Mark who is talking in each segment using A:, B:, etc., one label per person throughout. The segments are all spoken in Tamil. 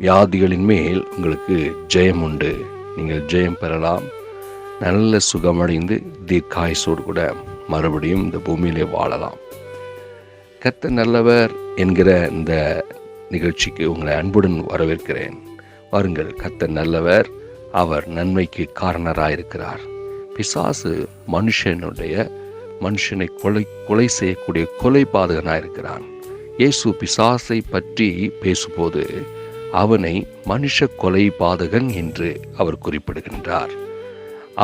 A: வியாதிகளின் மேல் உங்களுக்கு ஜெயம் உண்டு. நீங்கள் ஜெயம் பெறலாம். நல்ல சுகமடைந்து தீர்க்காயசோடு கூட மறுபடியும் இந்த பூமியிலே வாழலாம். கத்த நல்லவர் என்கிற இந்த நிகழ்ச்சிக்கு உங்களை அன்புடன் வரவேற்கிறேன். வாருங்கள் கத்த நல்லவர் அவர் நன்மைக்கு காரணராயிருக்கிறார். பிசாசு மனுஷனுடைய மனுஷனை கொலை கொலை செய்யக்கூடிய கொலை பாதகனாயிருக்கிறான். இயேசு பிசாசை பற்றி பேசும்போது அவனை மனுஷ கொலை பாதகன் என்று அவர் குறிப்பிடுகின்றார்.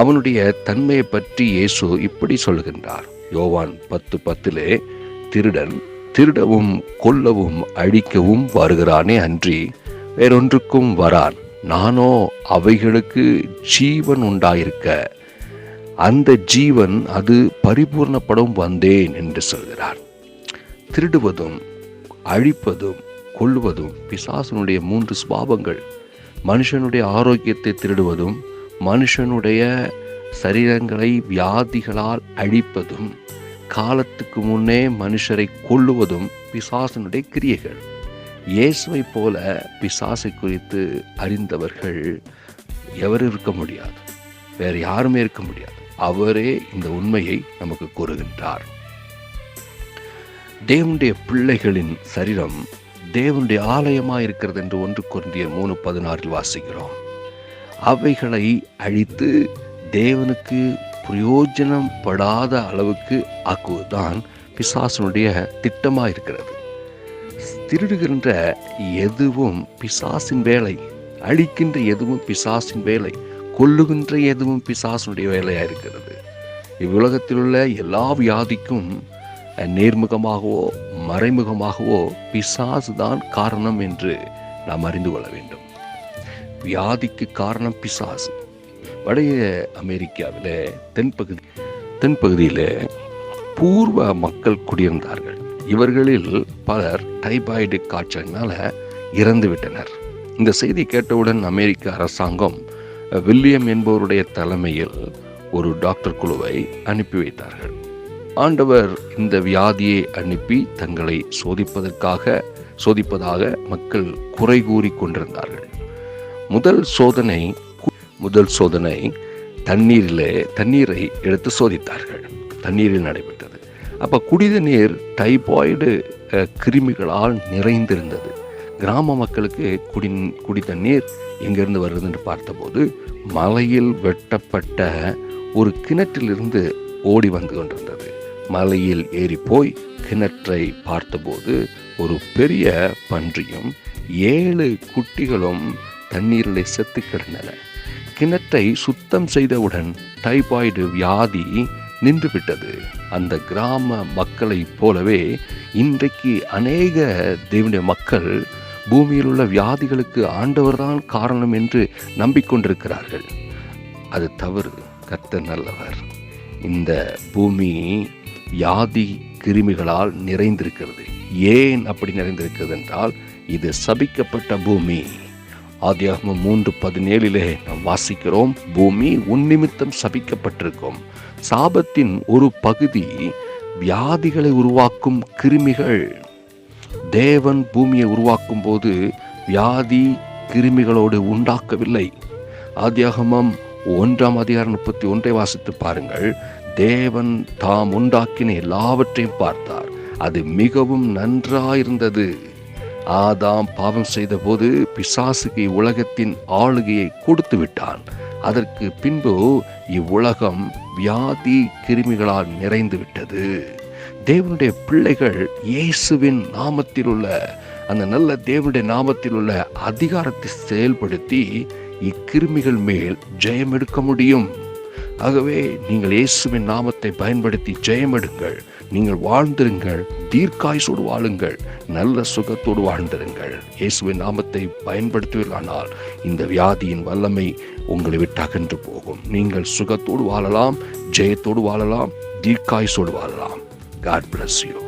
A: அவனுடைய தன்மையை பற்றி இயேசு இப்படி சொல்கின்றார் யோவான் பத்து பத்திலே திருடன் திருடவும் கொல்லவும் அழிக்கவும் வருகிறானே அன்றி வேறொன்றுக்கும் வரான். நானோ அவைகளுக்கு ஜீவன் உண்டாயிருக்க அந்த ஜீவன் அது பரிபூர்ணப்படும் வந்தேன் என்று சொல்கிறார். திருடுவதும் அழிப்பதும் கொள்வதும் பிசாசனுடைய மூன்று சுபாவங்கள் மனுஷனுடைய ஆரோக்கியத்தை திருடுவதும் மனுஷனுடைய சரீரங்களை வியாதிகளால் அழிப்பதும் காலத்துக்கு முன்னே மனுஷரை கொல்லுவதும் பிசாசனுடைய கிரியைகள். இயேசுவை போல பிசாசை குறித்து அறிந்தவர்கள் எவர் இருக்க முடியாது. வேறு யாருமே இருக்க முடியாது. அவரே இந்த உண்மையை நமக்கு கூறுகின்றார். தேவனுடைய பிள்ளைகளின் சரீரம் தேவனுடைய ஆலயமாக இருக்கிறது என்று ஒன்று குருந்திய மூணு பதினாறில் வாசிக்கிறோம். அவைகளை அழித்து தேவனுக்கு பிரயோஜனம் படாத அளவுக்கு ஆக்குவதுதான் பிசாசனுடைய திட்டமாக இருக்கிறது திருடுகின்ற எதுவும் பிசாசின் வேலை அழிக்கின்ற எதுவும் பிசாசின் வேலை கொல்லுகின்ற எதுவும் பிசாசனுடைய வேலையாக இருக்கிறது இவ்வுலகத்தில் உள்ள எல்லா வியாதிக்கும் நேர்முகமாகவோ மறைமுகமாகவோ பிசாசு தான் காரணம் என்று நாம் அறிந்து கொள்ள வேண்டும். வியாதிக்கு காரணம் பிசாசு. வடைய அமெரிக்காவில் தென்பகுதி தென்பகுதியில் பூர்வ மக்கள் குடியிருந்தார்கள். இவர்களில் பலர் டைபாய்டு காய்ச்சலினால் இறந்துவிட்டனர் இந்த செய்தி கேட்டவுடன் அமெரிக்க அரசாங்கம் வில்லியம் என்பவருடைய தலைமையில் ஒரு டாக்டர் குழுவை அனுப்பி வைத்தார்கள். ஆண்டவர் இந்த வியாதியை அனுப்பி தங்களை சோதிப்பதற்காக சோதிப்பதாக மக்கள் குறை கூறி கொண்டிருந்தார்கள். முதல் சோதனை முதல் சோதனை தண்ணீரில் தண்ணீரை எடுத்து சோதித்தார்கள். தண்ணீரில் நடைபெற்றது. அப்போ குடித நீர் டைபாய்டு கிருமிகளால் நிறைந்திருந்தது. கிராம மக்களுக்கு குடி குடி தண்ணீர் எங்கிருந்து வருதுன்னு பார்த்தபோது மலையில் வெட்டப்பட்ட ஒரு கிணற்றிலிருந்து ஓடி வந்து கொண்டிருந்தது. மலையில் ஏறி போய் கிணற்றை பார்த்தபோது ஒரு பெரிய பன்றியும் ஏழு குட்டிகளும் தண்ணீரில் செத்து கிடந்தன கிணற்றை சுத்தம் செய்தவுடன் டைபாய்டு வியாதி நின்றுவிட்டது. அந்த கிராம மக்களைப் போலவே இன்றைக்கு அநேக தேவனுடைய மக்கள் பூமியில் உள்ள வியாதிகளுக்கு ஆண்டவர்தான் காரணம் என்று நம்பிக்கொண்டிருக்கிறார்கள். அது தவறு. கர்த்தர் நல்லவர். இந்த பூமி வியாதி கிருமிகளால் நிறைந்திருக்கிறது. ஏன் அப்படி நிறைந்திருக்கிறது என்றால் இது சபிக்கப்பட்ட பூமி. ஆதியாகமம் மூன்று பதினேழிலே நாம் வாசிக்கிறோம் பூமி உன்னிமித்தம் சபிக்கப்பட்டிருக்கும். சாபத்தின் ஒரு பகுதி வியாதிகளை உருவாக்கும் கிருமிகள். தேவன் பூமியை உருவாக்கும் போது வியாதி கிருமிகளோடு உண்டாக்கவில்லை. ஆதியாகமம் ஒன்றாம் அதிகாரம் முப்பத்தி ஒன்றை வாசித்து பாருங்கள். தேவன் தாம் உண்டாக்கின எல்லாவற்றையும் பார்த்தார். அது மிகவும் நன்றாயிருந்தது. ஆதாம் பாவம் செய்தபோது பிசாசுக்கு உலகத்தின் ஆளுகையை கொடுத்து விட்டான். அதற்கு பின்பு இவ்வுலகம் வியாதி கிருமிகளால் நிறைந்து விட்டது. தேவனுடைய பிள்ளைகள் இயேசுவின் நாமத்தில் உள்ள அந்த நல்ல தேவனுடைய நாமத்தில் உள்ள அதிகாரத்தை செயல்படுத்தி இக்கிருமிகள் மேல் ஜெயம் எடுக்க முடியும். ஆகவே நீங்கள் இயேசுவின் நாமத்தை பயன்படுத்தி ஜெயமெடுங்கள். நீங்கள் வாழ்ந்திருங்கள். தீர்க்காயுசோடு வாழுங்கள். நல்ல சுகத்தோடு வாழ்ந்திருங்கள். இயேசுவின் நாமத்தை பயன்படுத்துவீர்களானால் இந்த வியாதியின் வல்லமை உங்களை விட்டு அகன்று போகும். நீங்கள் சுகத்தோடு வாழலாம் ஜெயத்தோடு வாழலாம் தீர்க்காயுசோடு வாழலாம். God bless you